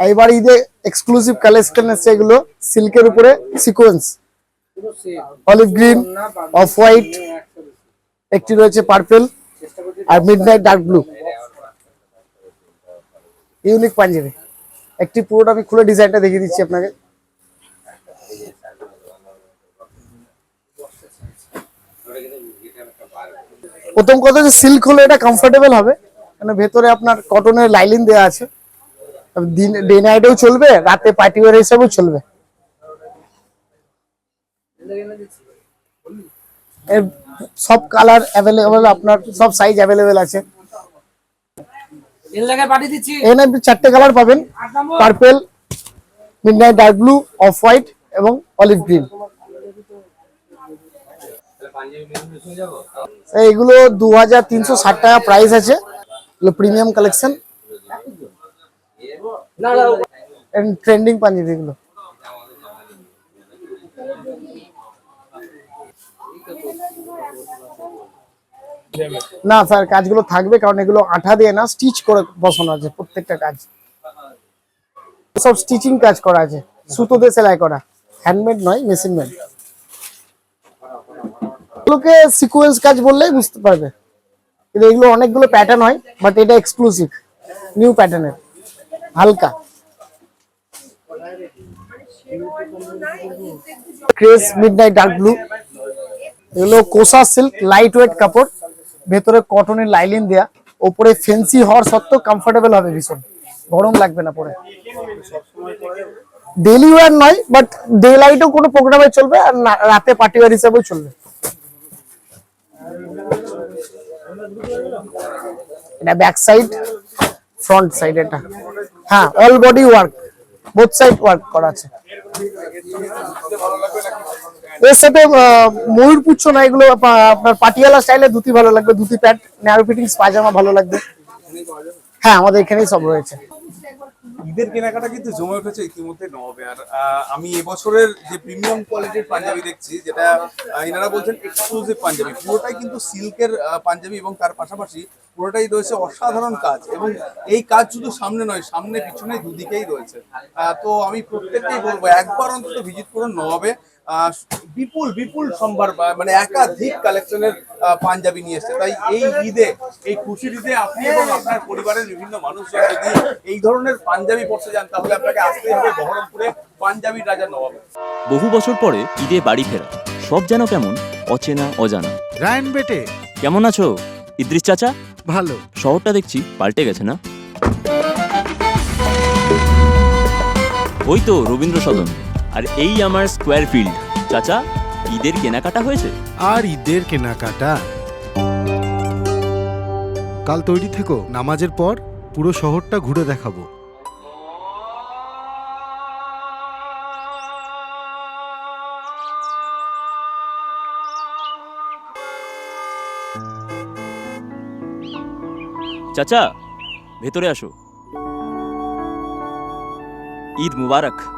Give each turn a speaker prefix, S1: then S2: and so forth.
S1: এবার ঈদে exclusive collection এসছে এগুলো সিল্কের উপরে sequence olive green off white একটি রয়েছে পার্পেল আর midnight dark blue unique Punjabi. একটি পুরোটা আমি খুলে ডিজাইনটা দেখিয়ে দিচ্ছি আপনাকে। প্রথম কথা যে সিল্ক হলে এটা কমফোর্টেবল হবে। মানে ভেতরে আপনার কটনের লাইলিন দেওয়া আছে। দিন ডে নাইটেও চলবে রাতে পার্টি ওয়ার হিসাবেও চলবে। এর সব কালার অ্যাভেলেবল আপনার সব সাইজ অ্যাভেলেবেল আছে। এখানে আপনি চারটে কালার পাবেন। Purple midnight dark blue off white এবং অলিভ গ্রিন এইগুলো দু হাজার তিনশো ষাট টাকা প্রাইস আছে। প্রিমিয়াম কালেকশন
S2: না
S1: ট্রেন্ডিং পাঞ্জাবি এগুলো না স্যার কাজগুলো থাকবে, কারণ এগুলো আঠা দিয়ে না স্টিচ করে বসানো আছে, প্রত্যেকটা কাজ। সব স্টিচিং কাজ করা আছে, সুতো দিয়ে সেলাই করা হ্যান্ডমেড নয় মেশিন মেড এগুলোকে সিকোয়েন্স কাজ বললেই বুঝতে পারবে। এগুলো অনেকগুলো প্যাটার্ন হয় বাট এটা এক্সক্লুসিভ নিউ প্যাটার্নের হালকা। ক্রেস মিডনাইট ডার্ক ব্লু এগুলো কোসা সিল্ক লাইট ওয়েট কাপড়। ভেতরে কটনের লাইলিন দেয়া। ওপরে ফেন্সি হওয়ার সত্ত্বেও কমফোর্টেবল হবে ভীষণ। গরম লাগবে না পরে। ডেলি ওয়ার নয় বাট ডে লাইটও কোনো প্রোগ্রামে চলবে আর রাতে পার্টি ওয়ার হিসেবেও চলবে। এটা ব্যাক সাইড ফ্রন্ট সাইড এটা। হ্যাঁ all body work both side work করা আছে। এর সাথে ময়ূর পুচ্ছ না, এগুলো আপনার পাটিয়ালা স্টাইলে ধুতি ভালো লাগবে, dhoti pant narrow fittings pyjama ভালো লাগবে। হ্যাঁ আমাদের এখানেই সব রয়েছে।
S3: ঈদের কেনাকাটা কিন্তু জমে উঠেছে ইতিমধ্যে নবে আর আমি এবছরের যে প্রিমিয়াম কোয়ালিটির পাঞ্জাবি দেখছি, যেটা এনারা বলছেন এক্সক্লুসিভ পাঞ্জাবি, পুরোটাই কিন্তু সিল্কের পাঞ্জাবি এবং তার পাশাপাশি পুরোটাই রয়েছে অসাধারণ কাজ এবং এই কাজ শুধু সামনে নয়, সামনে, পিছনে দুদিকেই রয়েছে। তো আমি প্রত্যেককেই বলব, একবার অন্তত ভিজিট করুন নবাবে। বিপুল বিপুল সম্ভার মানে একাধিক কালেকশনের পাঞ্জাবি নিয়ে এসছে। তাই এই ঈদে এই খুশির ঈদে আপনি এবং আপনার পরিবারের বিভিন্ন মানুষজন যদি এই ধরনের পাঞ্জাবি পড়তে যান তাহলে আপনাকে আসতেই হবে বহরমপুরে পাঞ্জাবি রাজা নবাব।
S4: বহু বছর পরে ঈদে বাড়ি ফেরা। সব যেন কেমন অচেনা অজানা।
S5: রায়ন বেটে
S4: কেমন আছো ইদ্রিস চাচা?
S5: ভালো।
S4: শহরটা দেখছি পাল্টে গেছে না? ওই তো রবীন্দ্র সদন আর এই আমার স্কোয়ার ফিল্ড চাচা ঈদের কেনাকাটা হয়েছে?
S5: আর ঈদের কেনাকাটা? কাল তৈরি থেকো নামাজের পর পুরো শহরটা ঘুরে দেখাবো।
S4: চাচা ভেতরে আসো। ঈদ মুবারক।